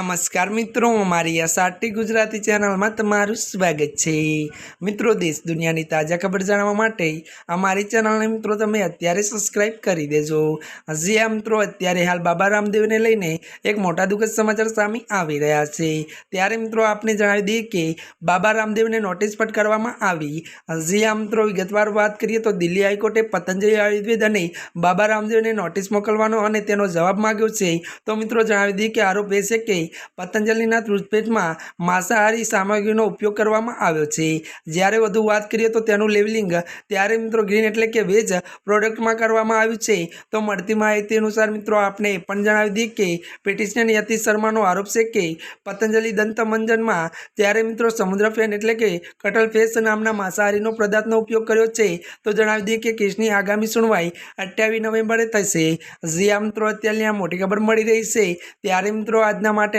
નમસ્કાર મિત્રો મારી એસઆરટી ગુજરાતી ચેનલમાં તમારું સ્વાગત છે. મિત્રો, દેશ દુનિયાની તાજા ખબર જાણવા માટે અમારી ચેનલને મિત્રો તમે અત્યારે સબસ્ક્રાઈબ કરી દેજો. હજી આ મિત્રો, અત્યારે હાલ બાબા રામદેવને લઈને એક મોટા દુઃખદ સમાચાર સામે આવી રહ્યા છે. ત્યારે મિત્રો, આપને જણાવી દઈએ કે બાબા રામદેવને નોટિસ ફટકારવામાં આવી. હજી આ મિત્રો, વિગતવાર વાત કરીએ તો દિલ્હી હાઈકોર્ટે પતંજલિ આયુર્વેદ અને બાબા રામદેવને નોટિસ મોકલવાનો અને તેનો જવાબ માંગ્યો છે. તો મિત્રો, જણાવી દઈએ કે આરોપ એ છે કે પતંજલિના ટૂથપેસ્ટમાં માંસાહારી સામગ્રીનો ઉપયોગ કરવામાં આવ્યો છે. જ્યારે વધુ વાત કરીએ તો તેનું લેવલિંગ, ત્યારે મિત્રો ગ્રીન એટલે કે વેજ પ્રોડક્ટમાં કરવામાં આવ્યું છે. તો મળતી માહિતી અનુસાર મિત્રો આપણે પણ જણાવી દઈએ કે પિટિશનર યતીશ શર્માનો આરોપ છે કે પતંજલિ દંત મંજનમાં ત્યારે મિત્રો સમુદ્ર ફેન એટલે કે કટલ ફેસ નામના માંસાહારીનો પદાર્થનો ઉપયોગ કર્યો છે, તો જણાવી દઈએ કે કેસની આગામી સુનવાઈ અઠ્યાવીસ નવેમ્બરે થશે. જ્યાં મિત્રો, અત્યારની આ મોટી ખબર મળી રહી છે. ત્યારે મિત્રો આજના